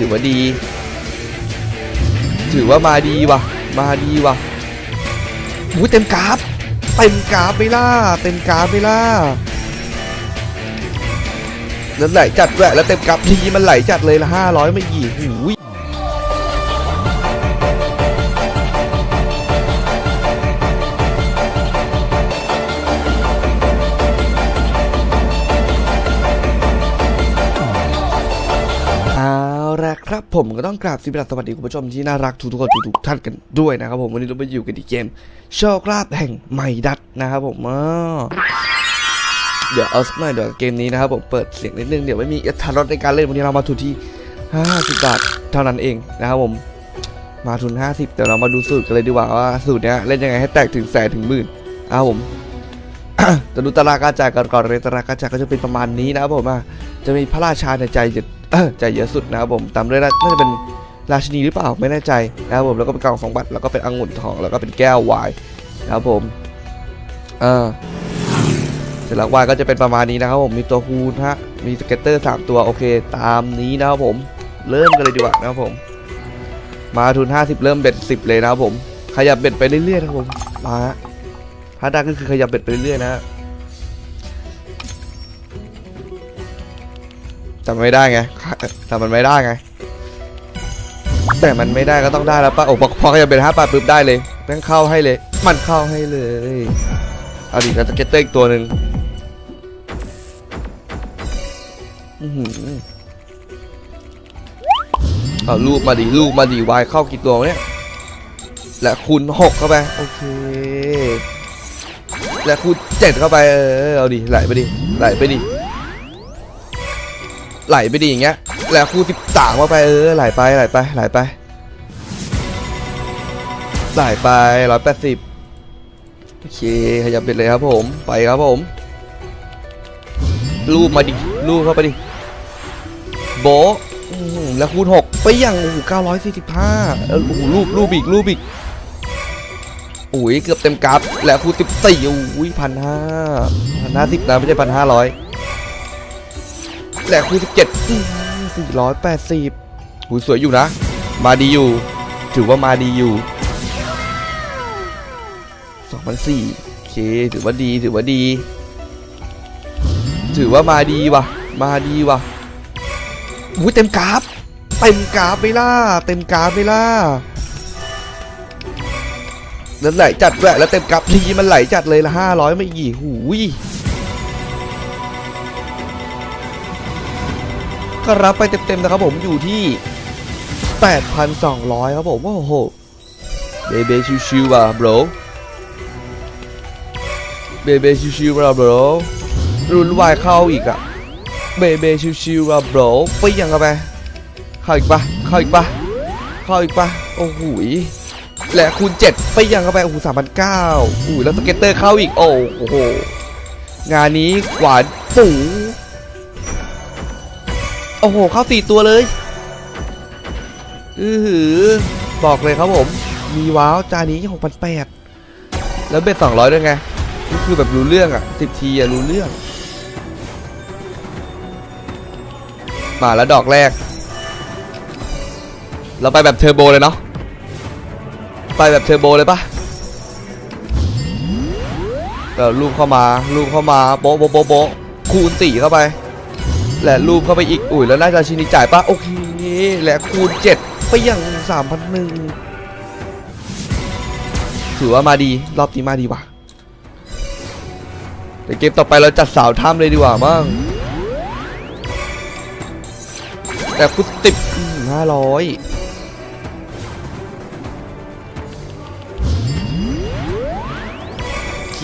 ถือว่าดี ถือว่ามาดีว่ะ มาดีว่ะอุ้ยเต็มกราฟเต็มกราฟไม่ล่า เต็มกราฟไม่ล่าแล้วไหลจัดแหวะแล้วเต็มกราฟทีมันไหลจัดเลยละห้าร้อยไม่หยีหูย ละครับผมก็ต้องกราบสวัสดีคุณผู้ชมที่น่ารักทุกๆคนทุกท่านกันด้วยนะครับผมวันนี้เราไปอยู่กันที่เกมโชคลาภแห่งไมดัตนะครับผมเดี๋ยวเอาสักหน่อยเดี๋ยวเกมนี้นะครับผมเปิดเสียงนิดนึงเดี๋ยวไม่มีอัตรสในการเล่นวันนี้เรามาทุนที่ 50 บาทเท่านั้นเองนะครับผมมาทุน 50เดี๋ยวเรามาดูสูตรกันเลยดีกว่าว่าสูตรเนี้ยเล่นยังไงให้แตกถึงแสนถึงหมื่นนะครับผม จะดูตารางการจ่ายกันก่อนเลยตารางการจ่ายก็จะเป็นประมาณนี้นะครับผมจะมีพระราชาในใจเออใจเยอะสุดนะครับผมตามด้วยน่าจะเป็นราชินีหรือเปล่าไม่แน่ใจนะครับผมแล้วก็เป็นกล่องสองบัตรแล้วก็เป็นองุ่นทองแล้วก็เป็นแก้ววายนะครับผมเออเสร็จแล้ววายก็จะเป็นประมาณนี้นะครับผมมีตัวคูณฮะมีสเก็ตเตอร์สามตัวโอเค ตามนี้นะครับผม เริ่มกันเลยดีกว่านะครับผม มาทุน 50 เริ่มเบ็ด10 เลยนะครับผม ขยับเบ็ดไปเรื่อยๆนะครับผมมา ฮะถ้าได้ก็คือขยับเบ็ดไปเรื่อยๆนะฮะจำไม่ได้ไงจำมันไม่ได้ไง แต่มันไม่ได้ก็ต้องได้แล้วป่ะโอ้พอพอขยับเป็นห้าบาปุ๊บได้เลยแม่งเข้าให้เลย มันเข้าให้เลยเอาดิแล้วสเก็ตเตอร์อีกตัวหนึ่งอือหือเอาลูกมาดิลูกมาดิวายเข้ากี่ตัวเนี่ย และคูณหกเข้าไป โอเค และคูณเจ็ดเข้าไปเออเอาดิไหลไปดิไหลไปดิไหลไปดีอย่างเงี้ยแล้วคูสิบสามเข้าไปเออไหลไปไหลไปไหลไปไหลไปร้อยแปดสิบโอเคขยับเบ็ดเลยครับผมไปครับผมลูบมาดิลูบเข้าไปดิโบแล้วคูณหกไปอยังโอ้โหเก้าร้อยสี่สิบห้าโอ้โหลูบลูบอีกลูบอีก อุ้ยเกือบเต็มกราฟแล้วคูณสิบสี่อุ้ยพันห้าพันห้าสิบนะไม่ใช่พันห้าร้อยแหละคูณสิบเจ็ดสี่ร้อยแปดสิบหูสวยอยู่นะ มาดีอยู่ ถือว่ามาดีอยู่สองพันสี่โอเคถือว่าดีถือว่าดี ถือว่ามาดีว่ะ มาดีว่ะหูเต็มกราฟเต็มกราฟไปล่า เต็มกราฟไปล่า แล้วไหลจัดแหวะแล้วเต็มกราฟทีมันไหลจัดเลยละห้าร้อยไม่กี่หูยก็รับไปเต็มๆนะครับผมอยู่ที่ 8,200 ครับผม โอ้โห เบเบชิวๆว่ะ bro เบเบชิวๆว่ะ bro รุนวายเข้าอีกอะเบเบชิวๆว่ะ bro ไปยังกันไปเข้าอีกปะเข้าอีกปะเข้าอีกปะโอ้โห และคูณ7ไปยังกันไปโอ้โห3,900อู้ยแล้วสเก็ตเตอร์เข้าอีกโอ้โหงานนี้หวานปู่โอ้โหเข้าสี่ตัวเลยอือหือบอกเลยครับผม มีว้าวจานนี้หกพันแปดแล้วเบ็ดสองร้อยด้วยไงนี่คือแบบรู้เรื่องอะสิบทีอะรู้เรื่องมาแล้วดอกแรก เราไปแบบเทอร์โบเลยเนาะ ไปแบบเทอร์โบเลยปะเดี๋ยวลูกเข้ามาลูกเข้ามาโบ๊ะโบ๊ะโบ๊ะโบคูณสี่เข้าไป และรูปเข้าไปอีกอุ่ยแล้วน่าจะชินิจ่ายปะโอเคและคูณเจ็ดไปยังสามพันหนึ่งถือว่ามาดีรอบนี้มาดีว่ะเดี๋ยวเกมต่อไปเราจัดสาวถ้ำเลยดีกว่ามั้งแต่คูณติบห้าร้อย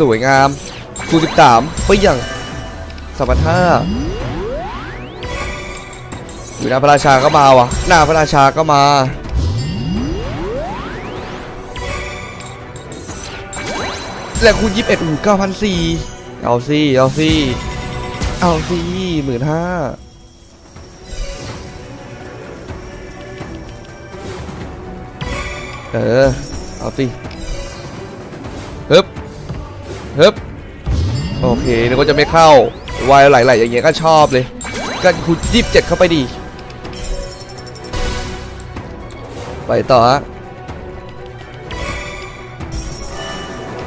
สวยงามคูณสิบสามไปยังสามพันห้าอยู่หน้าพระราชาก็มาวะหน้าพระราชาก็มาและคูณยี่สิบเอ็ดอูเก้าพันสี่เอาสิเอาสิเอาสิหมื่นห้าเออ เอาสิ ฮึบโอเคนึกว่าจะไม่เข้าวายไหลๆอย่างเงี้ยก็ชอบเลยก็คูณยีิบเจ็ดเข้าไปดี ไปต่อฮะ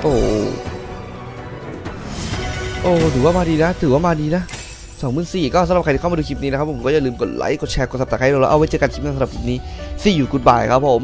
โอ้โอ้ถือว่ามาดีนะ ถือว่ามาดีนะสองหมื่นสี่ก็สำหรับใครที่เข้ามาดูคลิปนี้นะครับผมก็อย่าลืมกดไลค์ กดแชร์ กดซับสไครต์เราเอาไว้เจอกันคลิปหน้าสำหรับคลิปนี้ see you goodbye ครับผม